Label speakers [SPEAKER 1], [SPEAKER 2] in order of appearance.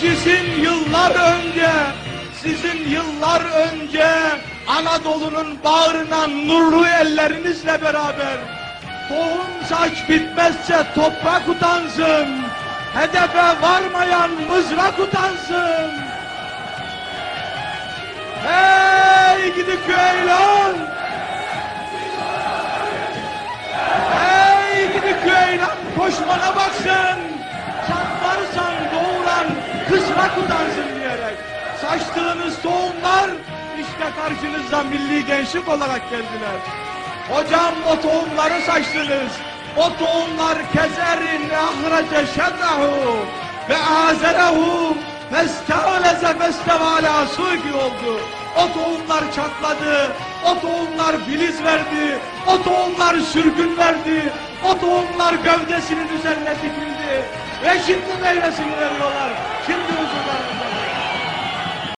[SPEAKER 1] Sizin yıllar önce, sizin yıllar önce Anadolu'nun bağrına nurlu ellerinizle beraber tohum saç bitmezse toprak utansın, hedefe varmayan mızrak utansın. Hey gidi köylan! Hey gidi köylan koşmana baksın! Kısrak utansın diyerek. Saçtığınız tohumlar işte karşınızda milli gençlik olarak geldiler. Hocam o tohumları saçtınız. O tohumlar kezerin ahrace şerrahu ve azerehu festevaleze festevala suki oldu. O tohumlar çatladı. O tohumlar filiz verdi. O tohumlar sürgün verdi. O tohumlar gövdesinin üzerine dikildi. Ve şimdi meyvesini veriyorlar. Kim